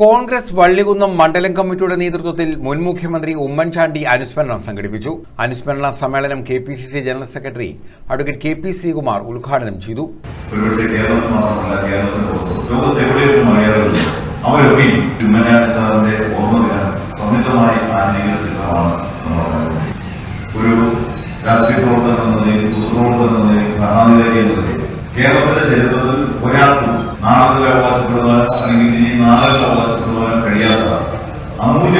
കോൺഗ്രസ് വള്ളികുന്നം മണ്ഡലം കമ്മിറ്റിയുടെ നേതൃത്വത്തിൽ മുൻ മുഖ്യമന്ത്രി ഉമ്മൻചാണ്ടി അനുസ്മരണം സംഘടിപ്പിച്ചു. അനുസ്മരണ സമ്മേളനം K P C C general secretary advocate K P Sreekumar ഉദ്ഘാടനം ചെയ്തു. ഒരു രാഷ്ട്രീയ കേരളത്തിന്റെ ചരിത്രത്തിൽ ഒരാൾക്കും നാളത്തിലെ അവകാശപ്പെടുവാനോ അല്ലെങ്കിൽ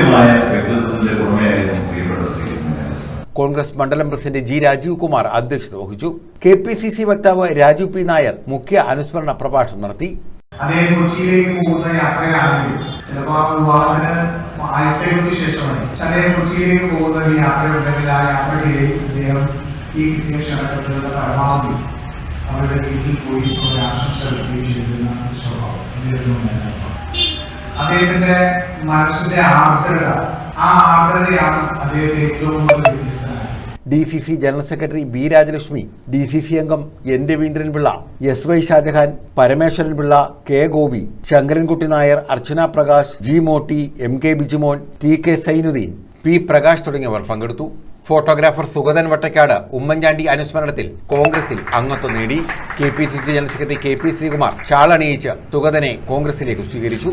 അമൂല്യമായ വ്യക്തിത്വത്തിന്റെ ഉടമയായിരുന്നു പ്രിയപ്പെട്ട ശ്രീ കോൺഗ്രസ് മണ്ഡലം പ്രസിഡന്റ് ജി രാജീവ് കുമാർ അധ്യക്ഷത വഹിച്ചു. കെ പി സി സി വക്താവ് രാജു പി നായർ മുഖ്യ അനുസ്മരണ പ്രഭാഷണം നടത്തി. അദ്ദേഹം കൊച്ചിയിലേക്ക് പോകുന്ന യാത്രയാണെങ്കിൽ ചിലപ്പോൾ ആ വിവാഹത്തിന് ആഴ്ചകൾക്ക് ശേഷമായി പക്ഷെ അദ്ദേഹം കൊച്ചിയിലേക്ക് പോകുന്ന ഈ യാത്രയുണ്ടെങ്കിൽ ആ യാത്രയിലെ അദ്ദേഹം ഈ കിട്ടിയ പരമാവധി അവരുടെ വീട്ടിൽ പോയി ഒരു ആശംസ സ്വഭാവം. അദ്ദേഹത്തിന്റെ മനസ്സിന്റെ ആർദ്രത ആ ആർദ്രതയാണ് അദ്ദേഹത്തെ ഏറ്റവും കൂടുതൽ D C C general secretary B Rajalakshmi D C C അംഗം N Raveendran Pillai S Y Shajahan Parameswaran Pillai K Gopi Sankarankutty Nair Archana Prakash G Moti M K Bijumon T K Sainudeen P Prakash തുടങ്ങിയവർ പങ്കെടുത്തു. Photographer Sugathan Vattakkad Oommen Chandy അനുസ്മരണത്തിൽ കോൺഗ്രസിൽ അംഗത്വം നേടി. K P C C general secretary K P Sreekumar shawl അണിയിച്ച് സുഗതനെ കോൺഗ്രസിലേക്ക് സ്വീകരിച്ചു.